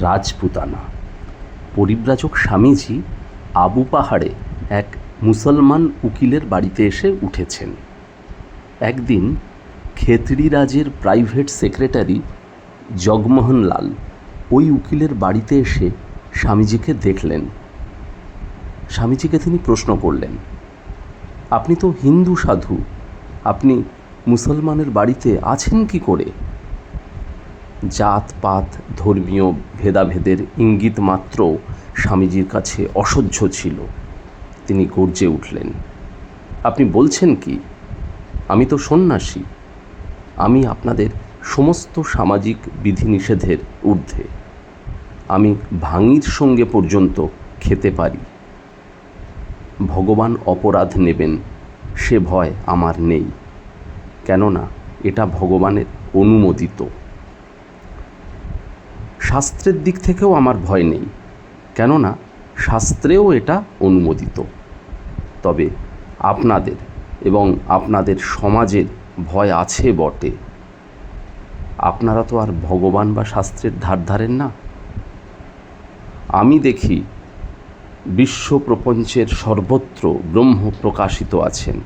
রাজপুতানা। পরিব্রাজক স্বামীজি আবু পাহাড়ে এক মুসলমান উকিলের বাড়িতে এসে উঠেছেন। একদিন খেতড়ি রাজের প্রাইভেট সেক্রেটারি জগমোহন লাল ওই উকিলের বাড়িতে এসে স্বামীজিকে দেখলেন। স্বামীজিকে তিনি প্রশ্ন করলেন, আপনি তো হিন্দু সাধু, আপনি মুসলমানের বাড়িতে আছেন কি করে? জাত পাত ধর্মীয় ভেদাভেদের ইঙ্গিত মাত্র স্বামীজির কাছে অসহ্য ছিল। তিনি গর্জে উঠলেন, আপনি বলছেন কি? আমি তো সন্ন্যাসী। আমি আপনাদের সমস্ত সামাজিক বিধিনিষেধের ঊর্ধ্বে। আমি ভাঙির সঙ্গে পর্যন্ত খেতে পারি। ভগবান অপরাধ নেবেন, সে ভয় আমার নেই। কেননা এটা ভগবানের অনুমোদিত। শাস্ত্রের দিক থেকেও আমার ভয় নেই, কেননা শাস্ত্রেও এটা অনুমোদিত। তবে আপনাদের এবং আপনাদের সমাজের ভয় আছে বটে। আপনারা তো আর ভগবান বা শাস্ত্রের ধার ধারেন না। আমি দেখি বিশ্ব প্রপঞ্চের সর্বত্র ব্রহ্ম প্রকাশিত আছেন।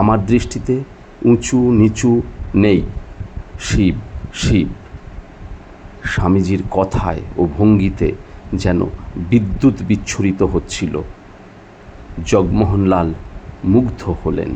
আমার দৃষ্টিতে উঁচু নিচু নেই। শিব শিব। স্বামীজির কথায় ও ভঙ্গিতে যেন বিদ্যুৎ বিচ্ছুরিত হচ্ছিল। জগমোহনলাল মুগ্ধ হলেন।